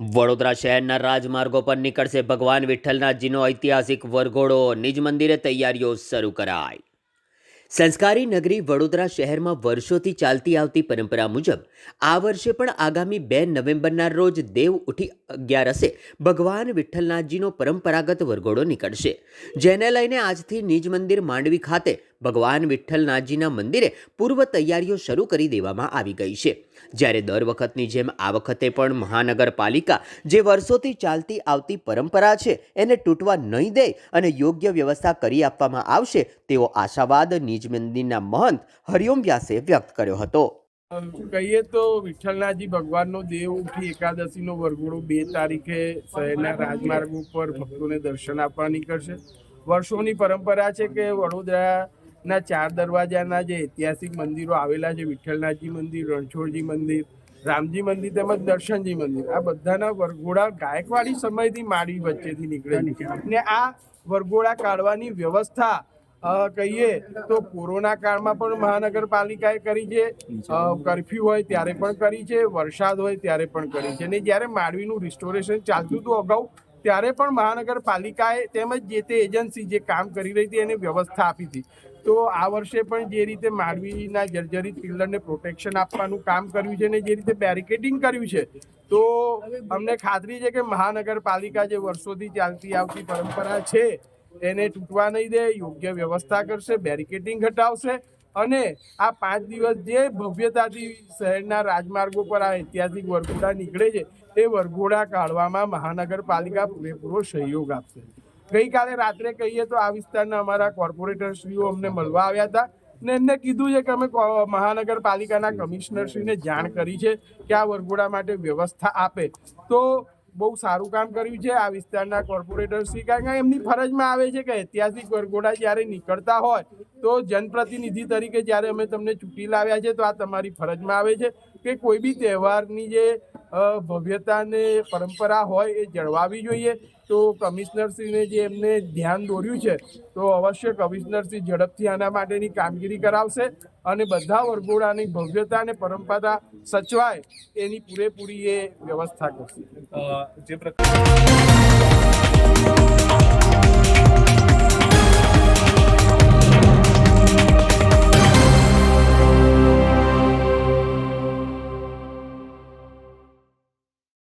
વડોદરા શહેરના રાજમાર્ગો પર નીકળશે ભગવાન વિઠ્ઠલનાથજીનો ઐતિહાસિક વરઘોડો. નિજ મંદિરે તૈયારીઓ શરૂ કરાઈ. સંસ્કારી નગરી વડોદરા શહેરમાં વર્ષોથી ચાલતી આવતી પરંપરા મુજબ, આ વર્ષે પણ આગામી બે નવેમ્બરના રોજ દેવ ઉઠી અગિયારસે ભગવાન વિઠ્ઠલનાથજીનો પરંપરાગત વરઘોડો નીકળશે. જેને લઈને આજથી નિજ મંદિર માંડવી ખાતે ભગવાન વિઠ્ઠલનાથજીના મંદિરે પૂર્વ તૈયારીઓ શરૂ કરી દેવામાં આવી ગઈ છે. જ્યારે દર વખતની જેમ આ વખતે પણ મહાનગરપાલિકા જે વર્ષોથી ચાલતી આવતી પરંપરા છે, એને તૂટવા નહીં દે અને યોગ્ય વ્યવસ્થા કરી આપવામાં આવશે, તેવો આશાવાદ નિજ મંદિરના મહંત હરિઓમ વ્યાસે વ્યક્ત કર્યો હતો. કહીએ તો વિઠ્ઠલનાથજી ભગવાનનો દેવ ઉઠી એકાદશીનો વરઘોડો બે તારીખે શહેરના રાજમાર્ગ ઉપર ભક્તોને દર્શન આપવા નીકળશે. વર્ષોની પરંપરા છે કે વડોદરાના ચાર દરવાજાના જે ઐતિહાસિક મંદિરો આવેલા છે, વિઠ્ઠલનાથજી મંદિર, રણછોડજી મંદિર, રામજી મંદિર તેમજ દર્શનજી મંદિર, આ બધાના વરઘોડા ગાયકવાડી સમયથી માંડવી વચ્ચેથી નીકળે છે. ને આ વરઘોડા કાઢવાની વ્યવસ્થા કહીએ તો કોરોના કાળમાં પણ મહાનગરપાલિકાએ કરી છે. કરફ્યુ હોય ત્યારે પણ કરી છે, વરસાદ હોય ત્યારે પણ કરી છે. ને જ્યારે માંડવીનું રિસ્ટોરેશન ચાલતું હતું અગાઉ ત્યારે પણ મહાનગરપાલિકાએ તેમજ જે તે એજન્સી જે કામ કરી રહી હતી, એને વ્યવસ્થા આપી હતી. તો આ વર્ષે પણ જે રીતે માંડવીના જર્જરિત પિલ્લરને પ્રોટેક્શન આપવાનું કામ કર્યું છે ને જે રીતે બેરિકેડિંગ કર્યું છે, તો અમને ખાતરી છે કે મહાનગરપાલિકા જે વર્ષોથી ચાલતી આવતી પરંપરા છે, એને તૂટવા નહીં દે, યોગ્ય વ્યવસ્થા કરશે બેરિકેડિંગ હટાવશે અને આ પાંચ દિવસ જે ભવ્યતાથી શહેરના રાજમાર્ગો પર આ ઐતિહાસિક વરઘોડા નીકળે છે, એ વરઘોડા કાઢવામાં મહાનગરપાલિકા પૂરેપૂરો સહયોગ આપશે. ગઈકાલે રાત્રે કહીએ તો આ વિસ્તારના અમારા કોર્પોરેટરશ્રીઓ અમને મળવા આવ્યા હતા ને એમને કીધું છે કે અમે મહાનગરપાલિકાના કમિશનરશ્રીને જાણ કરી છે કે આ વરઘોડા માટે વ્યવસ્થા આપે. તો બહુ સારું કામ કર્યું છે. આ વિસ્તારના કોર્પોરેટરશ્રી કારણ કે એમની ફરજમાં આવે છે કે ઐતિહાસિક વરઘોડા જ્યારે નીકળતા હોય તો જનપ્રતિનિધિ તરીકે જ્યારે અમે તમને ચૂંટી લાવ્યા છે તો આ તમારી ફરજમાં આવે છે કે કોઈ બી તહેવારની જે અ, ભવ્યતા ને પરંપરા હોય એ જળવાવી જોઈએ. તો કમિશનરશ્રીને જે એમને ધ્યાન દોર્યું છે તો અવશ્ય કમિશનરશ્રી ઝડપથી આના માટેની કામગીરી કરાવશે અને બધા વરઘોડાની ભવ્યતા અને પરંપરા સચવાય એની પૂરેપૂરી એ વ્યવસ્થા કરશે. જે પ્રકાર